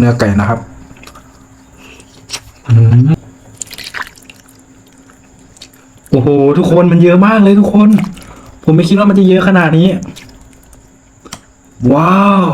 เนื้อไก่นะครับโอ้โห ทุกคนมันเยอะมากเลยทุกคน ผมไม่คิดว่ามันจะเยอะขนาดนี้ ว้าว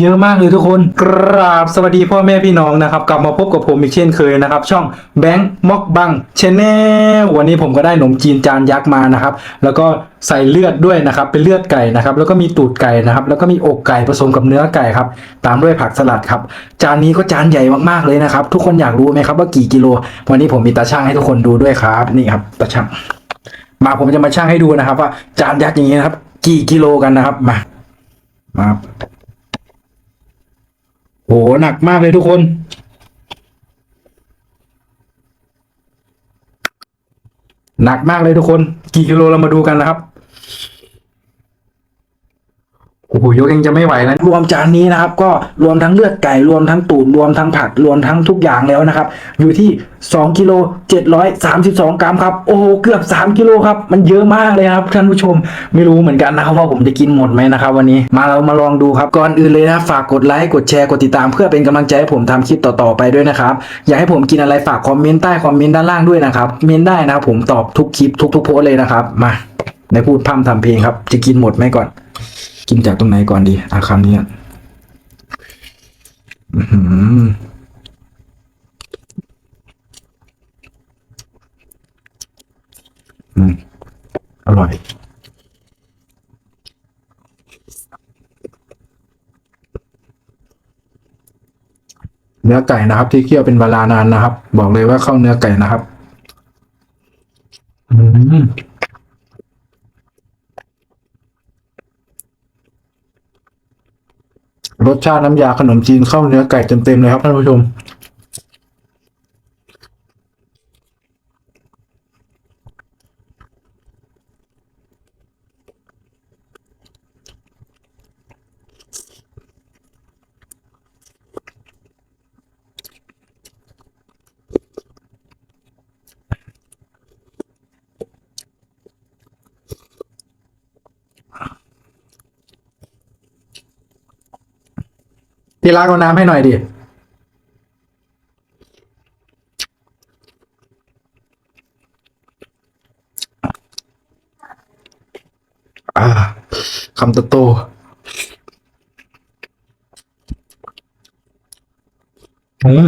เยอะมากเลยทุกคนกราบสวัสดีพ่อแม่พี่น้องนะครับกลับมาพบกับผมอีกเช่นเคยนะครับ ช่องแบงค์มอกบังชแนลวันนี้ผมก็ได้ขนมจีนจานยักษ์มานะครับ แล้วก็ใส่เลือดด้วยนะครับ เป็นเลือดไก่นะครับ แล้วก็มีตูดไก่นะครับ แล้วก็มีอกไก่ผสมกับเนื้อไก่ครับ ตามด้วยผักสลัดครับ จานนี้ก็จานใหญ่มากๆเลยนะครับ ทุกคนอยากรู้ไหมครับว่ากี่กิโล วันนี้ผมมีตาช่างให้ทุกคนดูด้วยครับนี่ครับตาช่างมาผมจะมาช่างให้ดูนะครับ ว่าจานยักษ์อย่างนี้นะครับ กี่กิโลกันนะครับมามา โหหนักมากเลยทุกคนหนักมากเลยทุกคน กี่กิโลเรามาดูกันนะครับ โอ้โหยกเองจะไม่ไหวแล้วรวมจานนี้นะครับ ก็รวมทั้งเลือดไก่รวมทั้งตูดรวมทั้งผักรวมทั้งทุกอย่างแล้วนะครับ อยู่ที่2กิโล732 กรัมครับ โอ้โหเกือบ 3กิโลครับ มันเยอะมากเลยครับท่านผู้ชม ไม่รู้เหมือนกันนะครับว่าผมจะกินหมดไหมนะครับวันนี้ มาเรามาลองดูครับ ก่อนอื่นเลยนะ ฝากกดไลค์ กดแชร์ กดติดตามเพื่อเป็นกำลังใจให้ผมทำคลิปต่อๆไปด้วยนะครับ อยากให้ผมกินอะไรฝากคอมเมนต์ใต้คอมเมนต์ด้านล่างด้วยนะครับ เมนได้นะครับผมตอบทุกคลิปทุกๆโพสเลยนะครับ มาในพูดพร่ำทำเพลงครับ จะกินหมดไหมก่อน กินจากตรงไหนก่อนดีอาคำนี้อื้มอร่อย เนื้อไก่นะครับ ที่เคี่ยวเป็นเวลานานนะครับ บอกเลยว่าเข้าเนื้อไก่นะครับ อืม รสชาติน้ำยาขนมจีนเข้าเนื้อไก่เต็มๆเลยครับท่านผู้ชม ที่รักเอาน้ำให้หน่อยดิอ่าคำโตๆอืม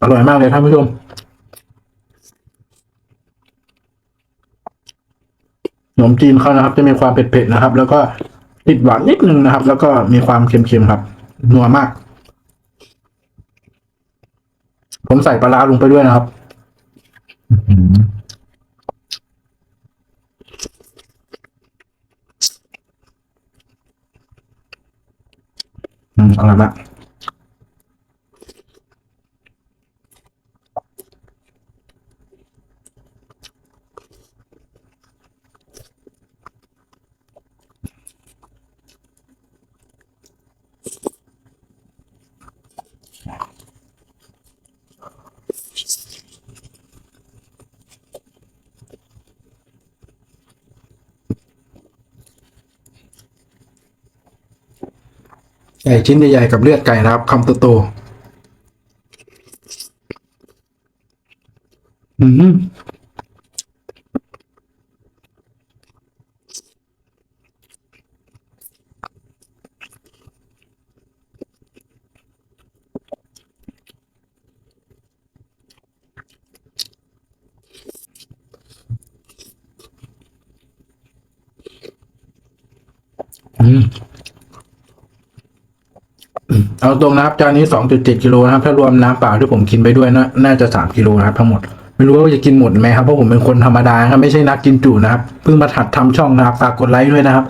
อร่อยมากเลยท่านผู้ชม ขนมจีนเขานะครับ จะมีความเผ็ดๆนะครับ แล้วก็ติดหวานนิดนึงนะครับ แล้วก็มีความเค็มๆครับ นัวมาก ผมใส่ปลาร้าลงไปด้วยนะครับอื้อหืออืมอร่อยมาก ไก่ชิ้นใหญ่ๆกับเลือดไก่นะครับคำโตๆอืมอืม เอาตรงนะครับจานนี้สองจุดเจ็ดกิโลนะครับถ้ารวมน้ำเปล่าที่ผมกินไปด้วยนะน่าจะสามกิโลนะครับทั้งหมดไม่รู้ว่าจะกินหมดไหมครับเพราะผมเป็นคนธรรมดาครับไม่ใช่นักกินจุนะครับเพิ่งมาถัดทำช่องนะครับฝากกดไลค์ด้วยนะครับ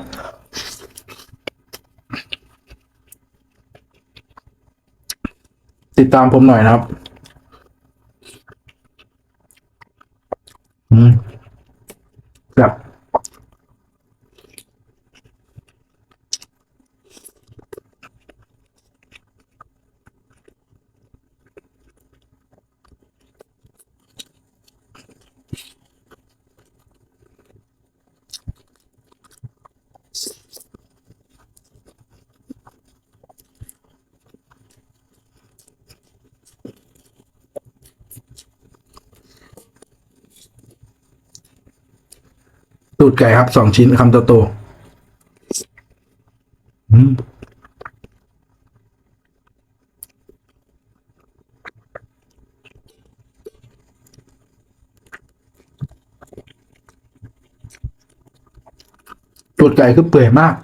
ติดตามผมหน่อยนะครับ อืมแบบ ตูดไก่ครับสองชิ้นคำโตๆอืมตูดไก่คือเปื่อยมาก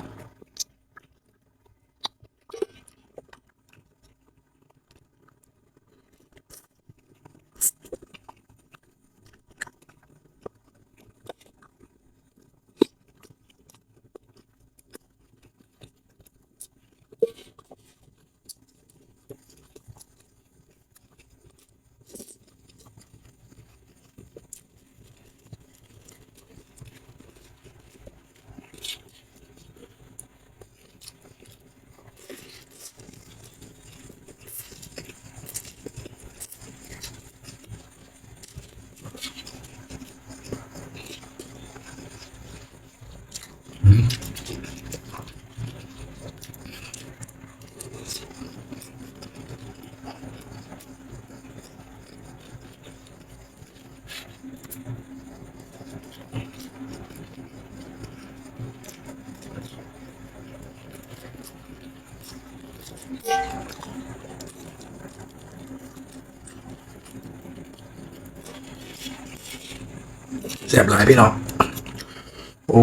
แสบหลายพี่น้อง โอ้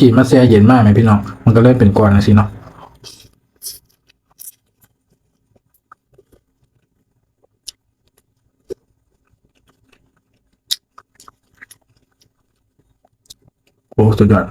กินมหนามล้วนว่ะขนมจีบมาแช่เย็นมากไหมพี่น้อง มันก็เลยเป็นกวนนะสิเนาะโอ้สุดยอด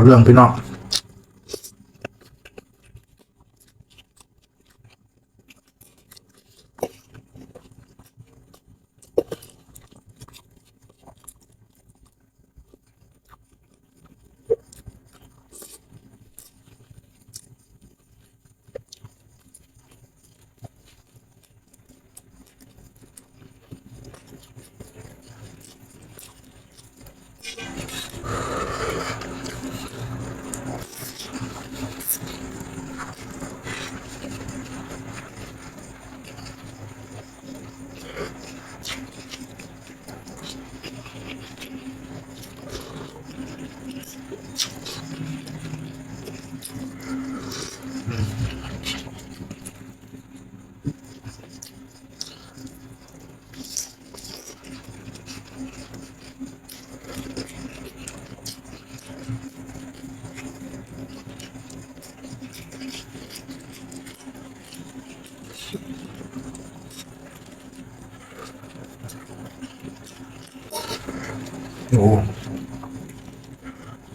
เอาเรื่องพี่น้อง โอ้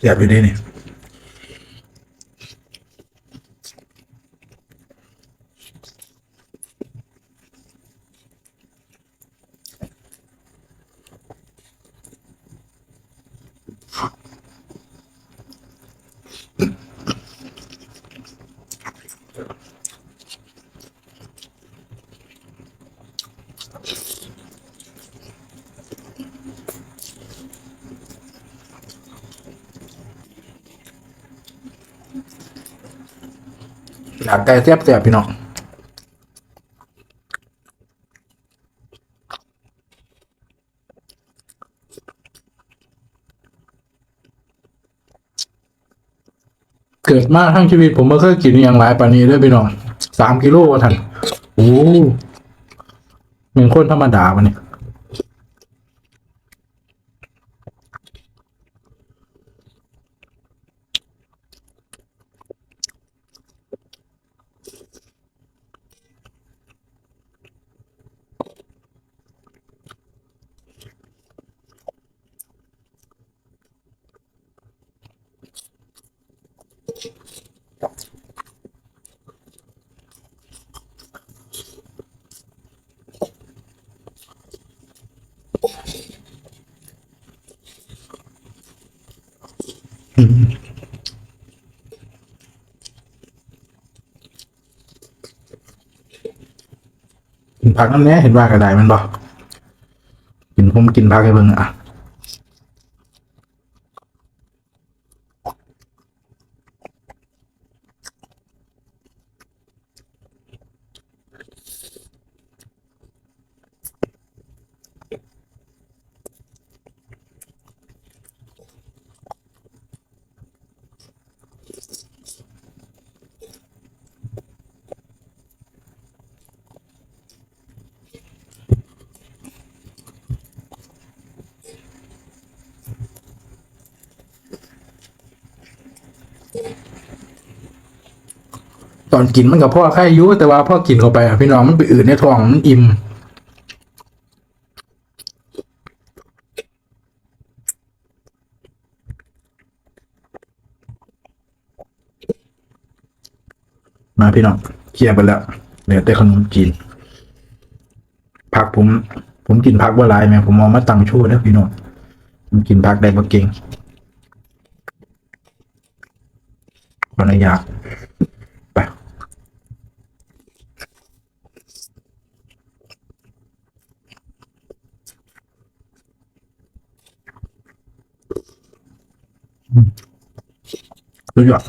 อ อยากไก่แซ่บแซ่บพี่น้องเกิดมาทั้งชีวิตผมไม่เคยกินอหย่างไรปานนี้ด้วยพี่น้องสามกิโลว่าทันโอ้เหมือนคนธรรมดาวันนี้ ผักนั่นแน่เห็นว่ากระไดมันบอกกินผมกินผักให้เบิ่งอะ ตอนกินมันกับพ่อไข่อยุแต่ว่าพ่อกินเข้าไปอะพี่น้องมันไปอืดในท้องมันอิ่มมาพี่น้องเคลียร์ไปแล้วเหลือแต่ขนมจีนผักผม ผมกินผักว่าลายแม่ผมมองมาตังชั่นะพี่น้องผมกินผักได้บ่เก่งขออนุญาตไป สุดยอ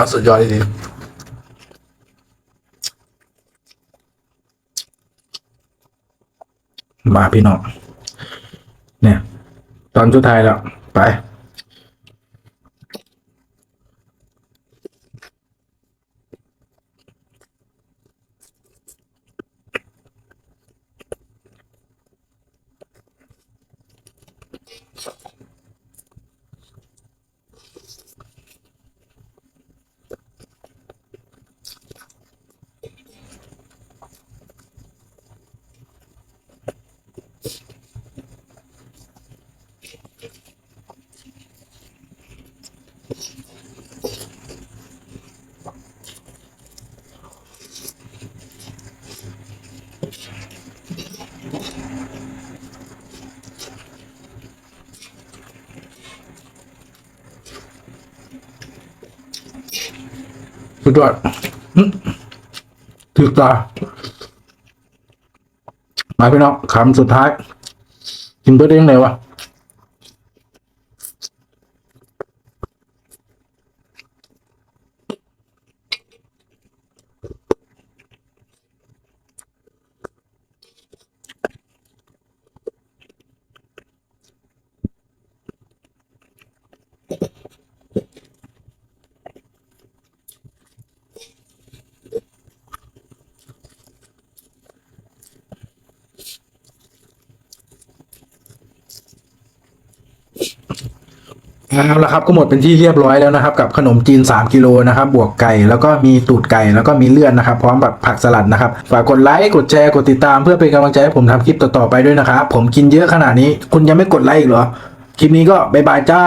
ดอะสุดยอดดีมาพี่น้องเนี่ย ตอนสุดท้ายแล้ว ไป สุดยอดถือตามาพี่น้องคำสุดท้ายกินเบอร์เด้ยังไงวะ เอาละครับก็หมดเป็นที่เรียบร้อยแล้วนะครับ กับขนมจีน 3 กิโลนะครับ บวกไก่แล้วก็มีตูดไก่แล้วก็มีเลือดนะครับ พร้อมแบบผักสลัดนะครับฝากกดไลค์กดแชร์กดติดตามเพื่อเป็นกำลังใจให้ผมทำคลิปต่อๆไปด้วยนะครับผมกินเยอะขนาดนี้ คุณยังไม่กดไลค์อีกเหรอ คลิปนี้ก็บายบายจ้า